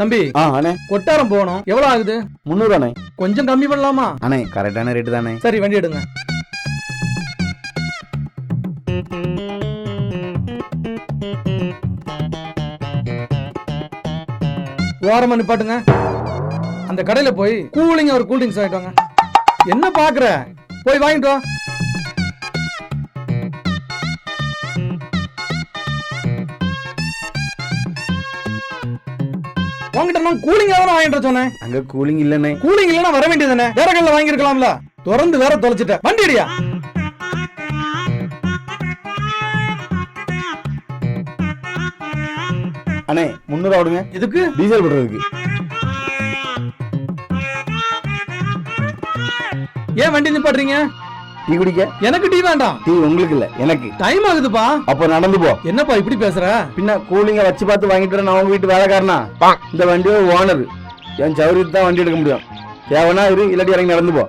தம்பி ஆ அண்ணே. கொட்டாரம் போகணும். எவ்வளவு ஆகுது? முந்நூறு அண்ணே கொஞ்சம் கம்மி பண்ணலாமா? அண்ணே கரெக்டான ரேட்டு தானே சரி வண்டி எடுங்க. ஓரமா நிப்பாட்டுங்க. அந்த கடையில போய் கூலிங் ஒரு கூல் ட்ரிங்க்ஸ் வாங்கிட்டு வாங்க. என்ன பாக்குற? போய் வாங்கிட்டு வா. வாங்கிட்டு நான் கூலிங்கா தானே வாங்கிட்டு சொன்னேன்? அங்க கூலிங் இல்லண்ணே. கூலிங் இல்லனா வர வேண்டியதுதானே வேற கல்ல வாங்கிருக்கலாம்ல திறந்து வேற தொலைச்சிட்ட. வண்டி அடியா அண்ணே முந்நூறு விடுங்க இதுக்கு டீசல் போடுறதுக்கு ஏன் வண்டி நிப்பாட்டுறீங்க? டீ குடிக்க? எனக்கு டீ வேண்டாம். டீ உங்களுக்கு இல்ல எனக்கு. டைம் ஆகுதுப்பா. அப்ப நடந்து போ. என்னப்பா இப்படி பேசுற? பின்ன கூலிங்க வச்சு பார்த்து வாங்கிட்டு வரேன் நான் உங்க வீட்டு வேலைக்காரனா? இந்த வண்டியோட ஓனர் என் சௌரியத்தை தான் வண்டி எடுக்க முடியும். தேவனா இரு இல்லாட்டி இறங்கி நடந்து போ.